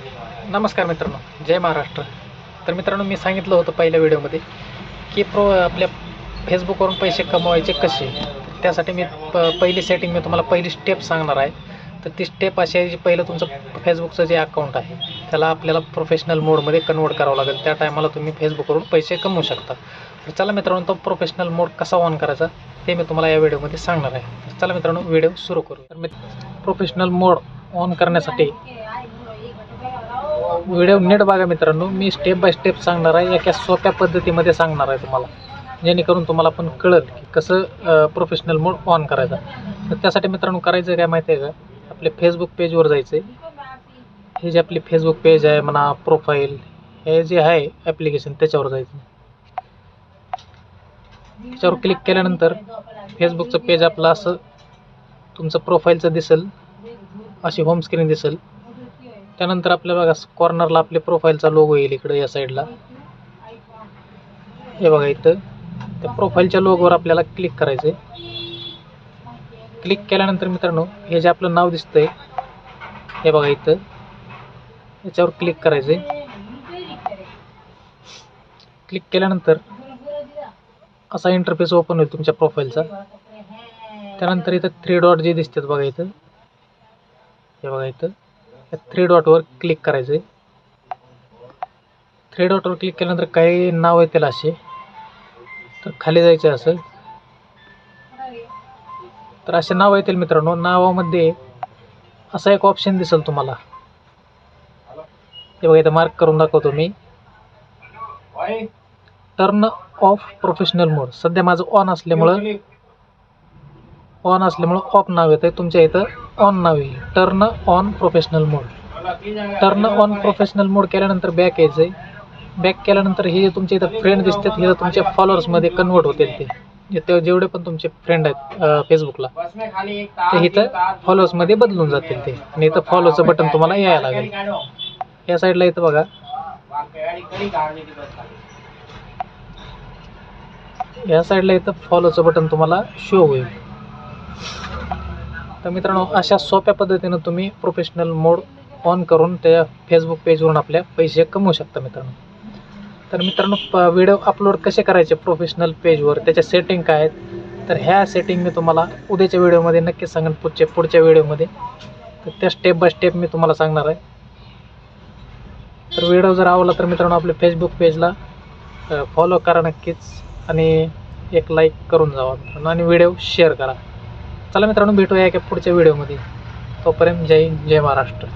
नमस्कार मित्रांनो जय महाराष्ट्र. तर मित्रांनो मी सांगितलं होतं पहिल्या व्हिडिओमध्ये की प्रो आपल्या फेसबुकवरून पैसे कमवायचे कसे? त्यासाठी मी प पहिली सेटिंग मी तुम्हाला पहिली स्टेप सांगणार आहे. तर ती स्टेप अशी आहे जी पहिलं तुमचं फेसबुकचं जे अकाउंट आहे त्याला आपल्याला प्रोफेशनल मोडमध्ये कन्वर्ट करावं लागेल. त्या टायमाला तुम्ही फेसबुकवरून पैसे कमवू शकता. तर चला मित्रांनो तो प्रोफेशनल मोड कसा ऑन करायचा ते मी तुम्हाला या व्हिडिओमध्ये सांगणार आहे. तर चला मित्रांनो व्हिडिओ सुरू करू तर मी प्रोफेशनल मोड ऑन करण्यासाठी व्हिडिओ नीट बघा मित्रांनो. मी स्टेप बाय स्टेप सांगणार आहे. एका सोप्या पद्धतीमध्ये सांगणार आहे तुम्हाला. जेणेकरून तुम्हाला पण कळत की कसं प्रोफेशनल मोड ऑन करायचा. तर त्यासाठी मित्रांनो करायचं काय माहिती आहे का? आपले फेसबुक पेजवर जायचं आहे हे जे आपली फेसबुक पेज आहे म्हणा प्रोफाईल हे जे आहे ॲप्लिकेशन त्याच्यावर जायचं. त्याच्यावर क्लिक केल्यानंतर फेसबुकचं पेज आपलं असं तुमचं प्रोफाईलचं दिसेल. अशी होम स्क्रीन दिसेल. त्यानंतर आपल्या बघा कॉर्नरला आपले प्रोफाईलचा लोगो येईल इकडं या साईडला हे बघा इथं. त्या प्रोफाईलच्या लोगोवर आपल्याला क्लिक करायचं आहे क्लिक केल्यानंतर मित्रांनो हे जे आपलं नाव दिसतंय हे बघा इथं. याच्यावर क्लिक करायचं आहे क्लिक केल्यानंतर असा इंटरफेस ओपन होईल तुमच्या प्रोफाईलचा त्यानंतर इथं थ्री डॉट जे दिसतात बघा इथं. हे बघा इथं. या थ्री डॉटवर क्लिक करायचं आहे थ्री डॉटवर क्लिक केल्यानंतर काही नाव येतील असे. तर खाली जायचं आहे असं. तर असे नाव येतील मित्रांनो. नावामध्ये असा एक ऑप्शन दिसेल तुम्हाला. हे बघा इथं मार्क करून दाखवतो मी. टर्न ऑफ प्रोफेशनल मोड सध्या माझं ऑन असल्यामुळं ऑन असल्यामुळं ऑफ नाव येतं तुमच्या इथं ऑन नाव येईल. Turn on professional mode turn on professional mode केल्यानंतर बॅक यायचं आहे बॅक केल्यानंतर हे जे तुमच्या इथं फ्रेंड दिसतात हे तुमच्या फॉलोअर्समध्ये कन्वर्ट होतील ते. ते जेवढे पण तुमचे फ्रेंड आहेत फेसबुकला ते इथं फॉलोअर्समध्ये बदलून जातील ते. आणि इथं फॉलोचं बटन तुम्हाला यायला लागेल. या साईडला इथं बघा. या साईडला इथं फॉलोचं बटन तुम्हाला शो होईल. तर मित्रांनो अशा सोप्या पद्धतीनं तुम्ही प्रोफेशनल मोड ऑन करून त्या फेसबुक पेजवरून आपल्या पैसे कमवू शकता मित्रांनो. तर मित्रांनो प व्हिडिओ अपलोड कसे करायचे प्रोफेशनल पेजवर त्याच्या सेटिंग काय आहेत? तर ह्या सेटिंग मी तुम्हाला उद्याच्या व्हिडिओमध्ये नक्कीच सांगेन पुढच्या पुढच्या व्हिडिओमध्ये तर त्या स्टेप बाय स्टेप मी तुम्हाला सांगणार आहे. तर व्हिडिओ जर आवडला तर मित्रांनो आपल्या फेसबुक पेजला फॉलो करा नक्कीच. आणि एक लाईक करून जावा मित्रांनो. आणि व्हिडिओ शेअर करा. चला मित्रांनो भेटूया एका पुढच्या व्हिडिओमध्ये. तोपर्यंत जय हिंद, जय महाराष्ट्र.